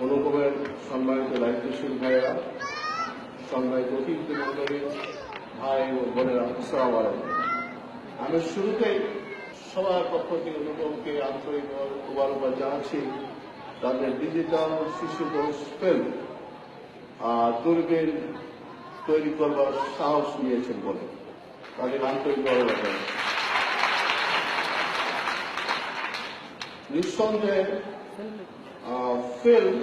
অনুপমের সম্মানিত দায়িত্বশীল ভাইয়েরা সম্মানিত অতিথি মন্ডলী ভাই ও বোনেরা আসসালাম আমি শুরুতেই সবার পক্ষ থেকে অনুপমকে আন্তরিক মুবারকবাদ জানাচ্ছি। তাদের ডিজিটাল শিশু দোষ আহ, দূরবীন তৈরি করবার সাহস নিয়েছেন বলে তাদের আন্তরিক নিঃসন্দেহে ফিল্ম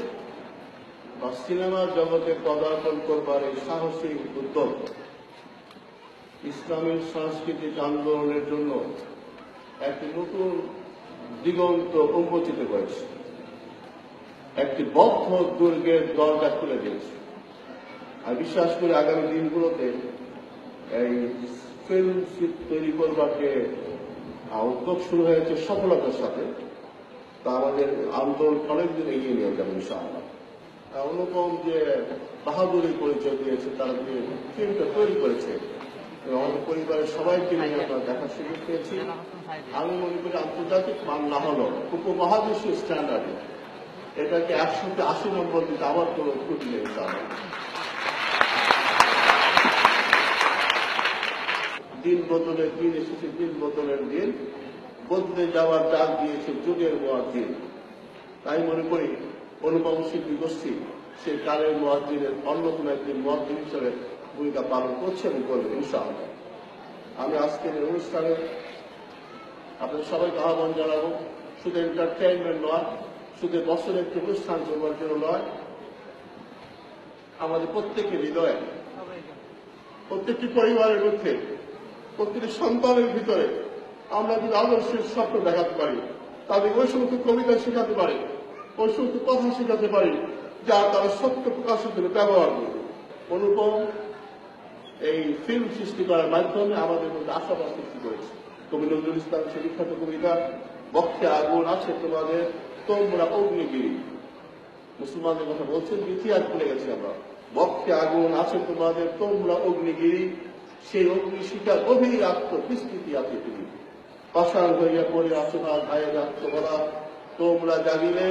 বা সিনেমার জগতে পদার্পণ করবার এই সাহসী উদ্যোগ ইসলামের সাংস্কৃতিক আন্দোলনের জন্য একটি নতুন দিগন্ত উন্মোচিত করেছে একটি বদ্ধ দুর্গের দরজা খুলে দিয়েছে। আর বিশ্বাস করে আগামী দিনগুলোতে এই ফিল্ম তৈরি করবার যে উদ্যোগ শুরু হয়েছে সফলতার সাথে তা আমাদের আন্দোলন অনেকদিন এগিয়ে নিয়ে যাবে ইনশাআল্লাহ। অনুপম যে বাহাদুরি পরিচয় দিয়েছে, তারা যে ফিল্মটা তৈরি করেছে আমাদের পরিবারের সবাইকে নিয়ে আমরা দেখার সুযোগ পেয়েছি। আমি মনে করি আন্তর্জাতিক মান না হলো উপমহাদেশীয় স্ট্যান্ডার্ডে এটাকে একশোতে আশি নম্বর দিতে আবার কোনো ত্রুটি নেই দিন বদলের দিন এসেছে, দিন বদলের দিন। বদলে যাওয়ার ডাক দিয়েছে যুগের মোয়ার তাই মনে করি, অনুপম শিল্পী গোষ্ঠী সে কালের মোয়াদ্দিনের অন্যতম একদিন মোয়াদ্দিন হিসেবে ভূমিকা পালন করছে এবং করবে আমি আজকের এই অনুষ্ঠানে আপনাদের সবাইকে আহ্বান জানাব, শুধু এন্টারটেইনমেন্ট নয়, শুধু বছরের একটি অনুষ্ঠান করবার জন্য নয়, আমাদের প্রত্যেকের হৃদয়ে, প্রত্যেকটি পরিবারের মধ্যে, প্রত্যেকটি সন্তানের ভিতরে আমরা যদি আদর্শের স্বপ্ন দেখাতে পারি তাদের ওই সমস্ত কবিতা শেখাতে পারি, ওই সমস্ত কথা শেখাতে পারি, যা তারা সত্য প্রকাশের জন্য ব্যবহার করবে। অনুপম, এই ফিল্ম সৃষ্টি করার মাধ্যমে আমাদের মধ্যে আশাবাদ সৃষ্টি করেছে। কবি নজরুল ইসলাম সে বিখ্যাত কবিতা, বক্ষে আগুন আছে তোমাদের, তোমরা অগ্নিগিরি। মুসলমানদের কথা বলছেন, ইতিহাস ভুলে গেছি আমরা। বক্ষে আগুন আছে তোমাদের, তোমরা অগ্নিগিরি। সেই অগ্নি শিকার গভীর আত্মবিস্তৃতি আছে তুমি পাশার হইয়া পড়ে আছো না, ভাইয়ের বলা তোমরা জানিলে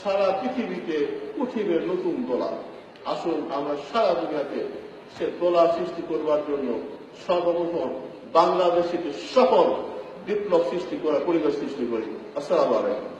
সারা পৃথিবীতে উঠিবে নতুন দোলা। আসুন আমরা সারা দুনিয়াতে সে দোলা সৃষ্টি করবার জন্য সর্বপ্রথম বাংলাদেশে সফল বিপ্লব সৃষ্টি করা, পরিবেশ সৃষ্টি করি। আসসালাম আলাইকুম।